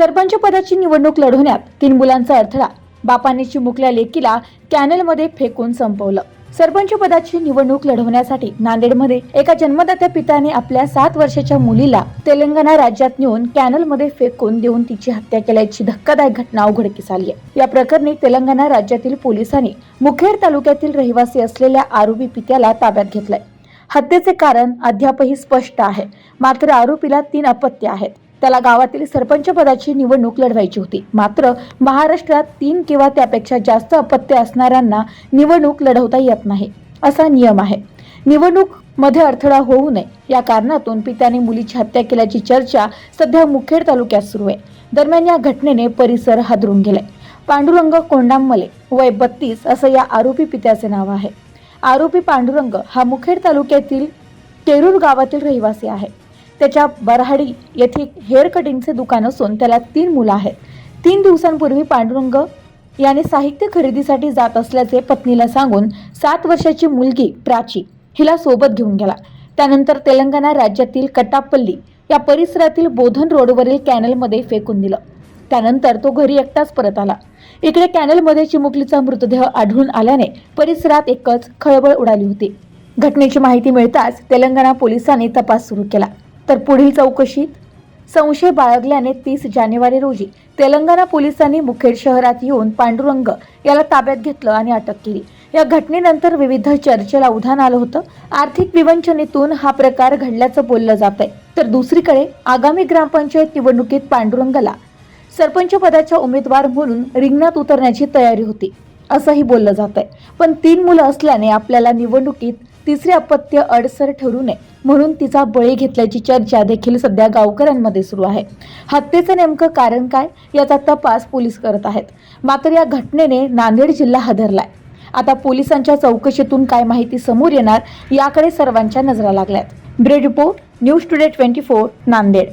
सरपंच पदाची निवडणूक लढवण्यात तीन मुलांचा अडथळा. बापाने चिमुकल्या लेकीला कॅनलमध्ये फेकून संपवलं. सरपंच पदाची निवडणूक लढवण्यासाठी नांदेडमध्ये एका जन्मदात्या पित्याने आपल्या सात वर्षाच्या मुलीला तेलंगणा राज्यात नेऊन कॅनलमध्ये फेकून देऊन तिची हत्या केल्याची धक्कादायक घटना उघडकीस आली आहे. या प्रकरणी तेलंगणा राज्यातील पोलिसांनी मुखेड तालुक्यातील रहिवासी असलेल्या आरोपी पित्याला ताब्यात घेतलंय. हत्येचे कारण अद्यापही स्पष्ट आहे. मात्र आरोपीला तीन अपत्य आहेत. त्याला गावातील सरपंच पदाची निवडणूक लढवायची होती. मात्र महाराष्ट्रात तीन किंवा त्यापेक्षा जास्त अपत्य असणाऱ्यांना निवडणूक लढवता येत नाही असा नियम आहे. निवडणूकमध्ये अडथळा होऊ नये. या कारणातून पित्याने मुलीची हत्या केल्याची चर्चा सध्या मुखेड तालुक्यात सुरू आहे. दरम्यान या घटनेने परिसर हादरून गेलाय. पांडुरंग कोंडांमले वय बत्तीस असं या आरोपी पित्याचे नाव आहे. आरोपी पांडुरंग हा मुखेड तालुक्यातील तेरूर गावातील रहिवासी आहे. त्याच्या बरहाडी येथे हेअर कटिंगचे दुकान असून त्याला तीन मुलं आहेत. तीन दिवसांपूर्वी पांडुरंग याने साहित्य खरेदीसाठी जात असल्याचे पत्नीला सांगून सात वर्षाची मुलगी प्राची हिला सोबत घेऊन गेला. त्यानंतर तेलंगणा राज्यातील कट्टापल्ली या परिसरातील बोधन रोडवरील कॅनलमध्ये फेकून दिलं. त्यानंतर तो घरी एकटाच परत आला. इकडे कॅनलमध्ये चिमुकलीचा मृतदेह आढळून आल्याने परिसरात एकच खळबळ उडाली होती. घटनेची माहिती मिळताच तेलंगणा पोलिसांनी तपास सुरू केला. तर पुढील चौकशीत संशय बाळगल्याने तीस जानेवारी रोजी तेलंगणा पोलिसांनी मुखेड शहरात येऊन पांडुरंग याला ताब्यात घेतलं आणि अटक केली. या घटनेनंतर विविध चर्चेला उधाण आलं होतं. आर्थिक विवंचनेतून हा प्रकार घडल्याचं बोललं जात आहे तर दुसरीकडे आगामी ग्रामपंचायत निवडणुकीत पांडुरंगाला सरपंच पदाच्या उमेदवार म्हणून रिंगणात उतरण्याची तयारी होती असंही बोललं जात आहे पण तीन मुलं असल्याने आपल्याला निवडणुकीत तिसरे अपत्य अडसर ठरू नये म्हणून तिचा बळी घेतल्याची चर्चा देखील सध्या गावकऱ्यांमध्ये सुरू आहे. हत्येचं नेमकं कारण काय याचा तपास पोलीस करत आहेत. मात्र या घटनेने नांदेड जिल्हा हादरलाय. आता पोलिसांच्या चौकशीतून काय माहिती समोर येणार याकडे सर्वांच्या नजरा लागल्यात. Bread report news today twenty four Nanded.